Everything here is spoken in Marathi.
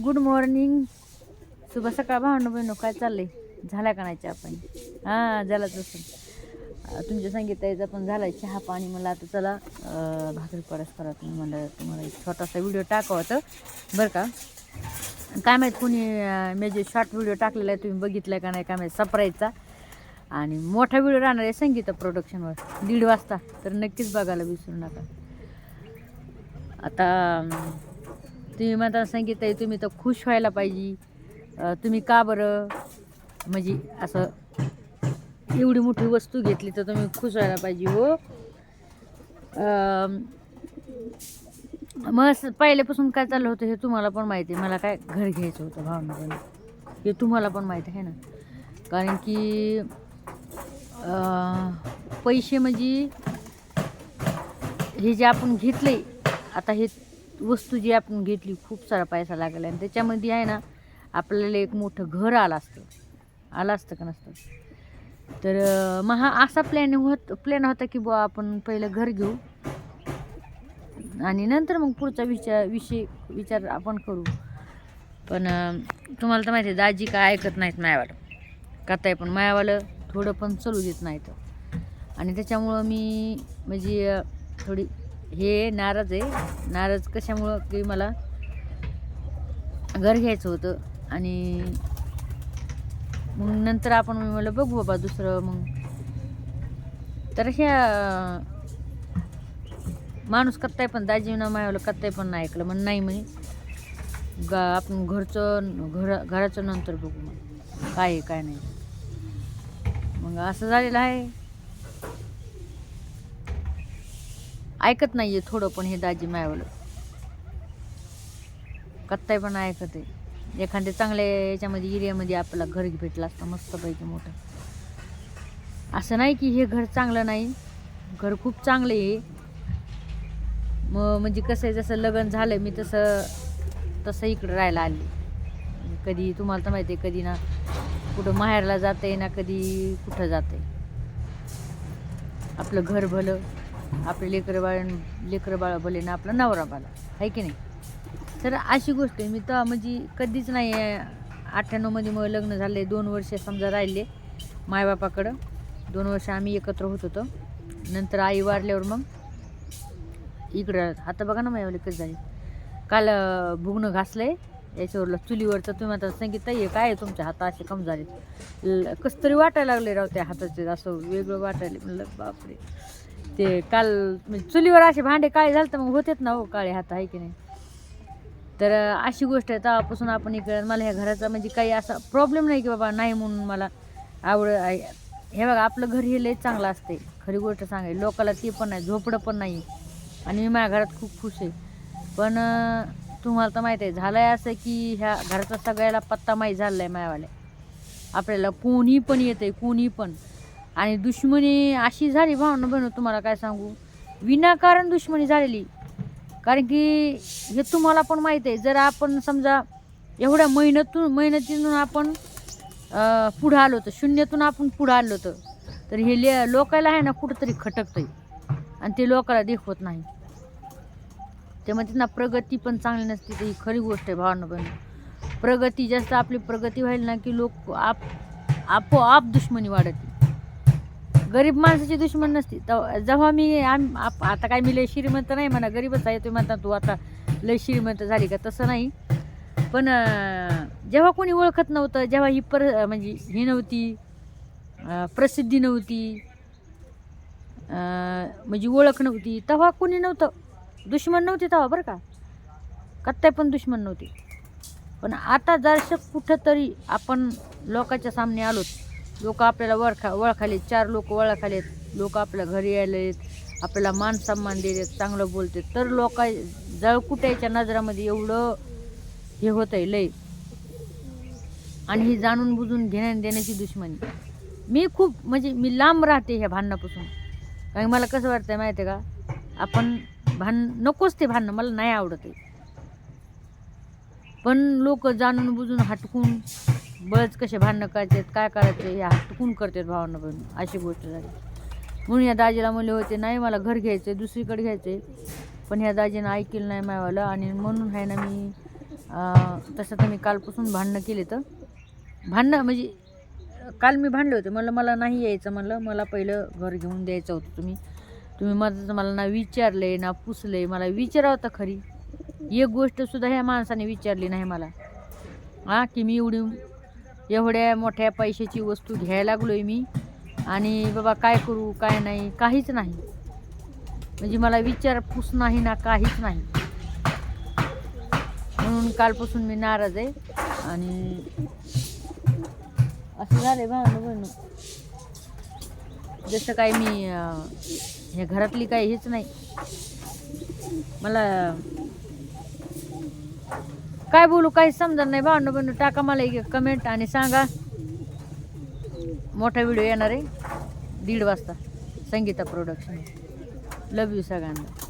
गुड मॉर्निंग शुभ सकाळ भावना बहिणू काय चाललंय? झाला का नाही चहा पाणी? हां झालाच असेल. तुमच्या सांगितलं पण झाला चहा पाणी. मला आता चला भाकरी परस करा तुम्ही मला तुम्हाला एक छोटासा व्हिडिओ टाकावा होतं. बरं का? काय माहीत कोणी मी जे शॉर्ट व्हिडिओ टाकलेला आहे तुम्ही बघितला का नाही काय माहीत सप्राईजचा आणि मोठा व्हिडिओ राहणार आहे संगीता प्रोडक्शनवर दीड वाजता. तर नक्कीच बघायला विसरू नका. आता तुम्ही म्हणता सांगितलं आहे तुम्ही तर खुश व्हायला पाहिजे. तुम्ही का बरं? म्हणजे असं एवढी मोठी वस्तू घेतली तर तुम्ही खुश व्हायला पाहिजे हो. मग असं पहिल्यापासून काय चाललं होतं हे तुम्हाला पण माहिती आहे. मला काय घर घ्यायचं होतं भावना हे तुम्हाला पण माहिती आहे ना. कारण की पैसे म्हणजे हे जे आपण घेतले आता हे वस्तू जी आपण घेतली खूप सारा पैसा लागला. आणि त्याच्यामध्ये आहे ना आपल्याला एक मोठं घर आलं असतं. आलं असतं का नसतं? तर महा असा प्लॅन होत प्लॅन होता की बुवा आपण पहिलं घर घेऊ. आणि नंतर मग पुढचा विचार विषय विचार आपण करू. पण तुम्हाला तर माहिती आहे दाजी काय ऐकत नाहीत मायावालं. कथाय पण मायावालं थोडं पण चलू देत नाहीत. आणि त्याच्यामुळं मी म्हणजे थोडी हे नाराज आहे. नाराज कशामुळं की मला घर घ्यायचं होतं आणि मग नंतर आपण मी म्हणलं बघू बाबा दुसरं मग. तर ह्या माणूस कत्ताय पण दाजीवना मायावलं कत्ताय पण नाही ऐकलं. मग नाही म्हणे. गा आपण घरचं घर घराचं नंतर बघू मग. काय आहे काय नाही. मग असं झालेलं आहे. ऐकत नाही आहे थोडं पण हे दाजी मायावलं. कत्ताय पण ऐकत. आहे एखाद्या चांगल्या याच्यामध्ये एरियामध्ये आपल्याला घर भेटलं असतं मस्तपैकी मोठं. असं नाही की हे घर चांगलं नाही. घर खूप चांगलं आहे. मग म्हणजे कसं आहे जसं लग्न झालं मी तसं तसं इकडं राहायला आली. कधी तुम्हाला तर माहिती आहे कधी ना कुठं माहेरला जाते ना कधी कुठं जाते आपलं घर भलं. आपले लेकरं बाळ लेकरं बाळ भले ना आपला नवरा बाला आहे की नाही? तर अशी गोष्ट आहे मी तर म्हणजे कधीच नाही अठ्ठ्याण्णवमध्ये मग लग्न झाले दोन वर्ष समजा राहिले मायबापाकडं दोन वर्ष आम्ही एकत्र होत होतो. नंतर आई वारल्यावर मग इकडं आता बघा ना माझ्यावर कसं झाली. काल भुगणं घासलं आहे याच्यावरला चुलीवरचं तुम्ही आता सांगितलं हे काय आहे तुमच्या हात असे कम झाले ल- कसं तरी वाटायला लागले राव त्या हाताचे असं वेगळं वाटायला म्हणलं बापरे. ते काल म्हणजे चुलीवर असे भांडे काळे झाले तर मग होतेत ना हो काळे हात आहे की नाही? तर अशी गोष्ट आहे तेव्हापासून आपण इकडं मला ह्या घराचा म्हणजे काही असा प्रॉब्लेम नाही की बाबा नाही म्हणून मला आवड आहे. हे बघा आपलं घर हे लय चांगलं असते खरी गोष्ट सांगाय लोकाला ती पण नाही झोपडं पण नाही. आणि मी माझ्या घरात खूप खुश आहे. पण तुम्हाला तर माहीत आहे झालं आहे असं की ह्या घराचा सगळ्याला पत्ता माहीत झाला आहे मायावाल्या. आपल्याला कोणी पण येते कोणी पण. आणि दुश्मनी अशी झाली भावना बनव तुम्हाला काय सांगू? विनाकारण दुश्मनी झालेली. कारण की हे तुम्हाला पण माहीत आहे जर आपण समजा एवढ्या मेहनतून मेहनतीतून आपण पुढं आलो होतं शून्यातून आपण पुढं आलो होतं तर हे ले लोकाला आहे ना कुठंतरी आहे आणि ते लोकाला देखवत नाही. ते म्हणतात ना प्रगती पण चांगली नसते तर ही खरी गोष्ट आहे भावना पण प्रगती जास्त आपली प्रगती व्हायला ना की लोक आप आपोआप दुश्मनी वाढते. गरीब माणसाची दुश्मन नसती. तर जेव्हा मी आम आप आता काय मी लय श्रीमंत नाही म्हणा गरीबच आहे तुम्ही म्हणता तू आता लय श्रीमंत झाली का? तसं नाही. पण अं, जेव्हा कोणी ओळखत नव्हतं जेव्हा ही पर म्हणजे ही नव्हती अं, प्रसिद्धी नव्हती अं, म्हणजे ओळख नव्हती तेव्हा कोणी नव्हतं. दुश्मन नव्हते तेव्हा बरं का? कत्ताय पण दुश्मन नव्हते. पण आता जरसं कुठंतरी आपण लोकांच्या सामने आलोत लोक आपल्याला ओळखा ओळखालेत चार लोक ओळखालेत लोक आपल्या घरी आलेत आपल्याला मान सन्मान दिलेत चांगलं बोलते तर लोक जळकुट्याच्या नजरामध्ये एवढं हे होतं आहे लय. आणि ही जाणून बुजून घेण्या देण्याची दुश्मनी. मी खूप म्हणजे मी लांब राहते ह्या भांडणापासून. कारण मला कसं वाटतं माहिती आहे का? आपण भांड नकोच ते भांडणं. मला नाही आवडत आहे पण लोक जाणून बुजून हटकून बळच कसे भांडणं करायचे काय करायचे हे हटकून करतात भावांना पण अशी गोष्ट झाली. म्हणून या दाजीला म्हणले होते नाही मला घर घ्यायचं आहे दुसरीकडे घ्यायचं आहे पण ह्या दाजीनं ऐकलं नाही मायवालं आणि म्हणून आहे ना मी तसं तर मी कालपासून भांडणं केले तर भांडणं म्हणजे काल मी भांडले होते. म्हणलं मला नाही यायचं म्हणलं मला पहिलं घर घेऊन द्यायचं होतं तुम्ही. तुम्ही माझं मला ना विचारले ना पुसले मला विचारावं तर खरी. एक गोष्टसुद्धा ह्या माणसाने विचारली नाही मला. हां की मी एवढी एवढ्या मोठ्या पैशाची वस्तू घ्यायला लागलो आहे मी. आणि बाबा काय करू काय नाही काहीच नाही. म्हणजे मला विचारपूस नाही ना काहीच नाही. म्हणून कालपासून मी नाराज आहे. आणि असं झालं आहे भावनं बनू जसं काय मी हे ह्या घरातली काही हेच नाही. मला काय बोलू काही समजत नाही भावनं बनू टाका मला एक कमेंट आणि सांगा. मोठा व्हिडिओ येणार आहे. दीड वाजता. संगीता प्रोडक्शन लव यू सगळ्यांना.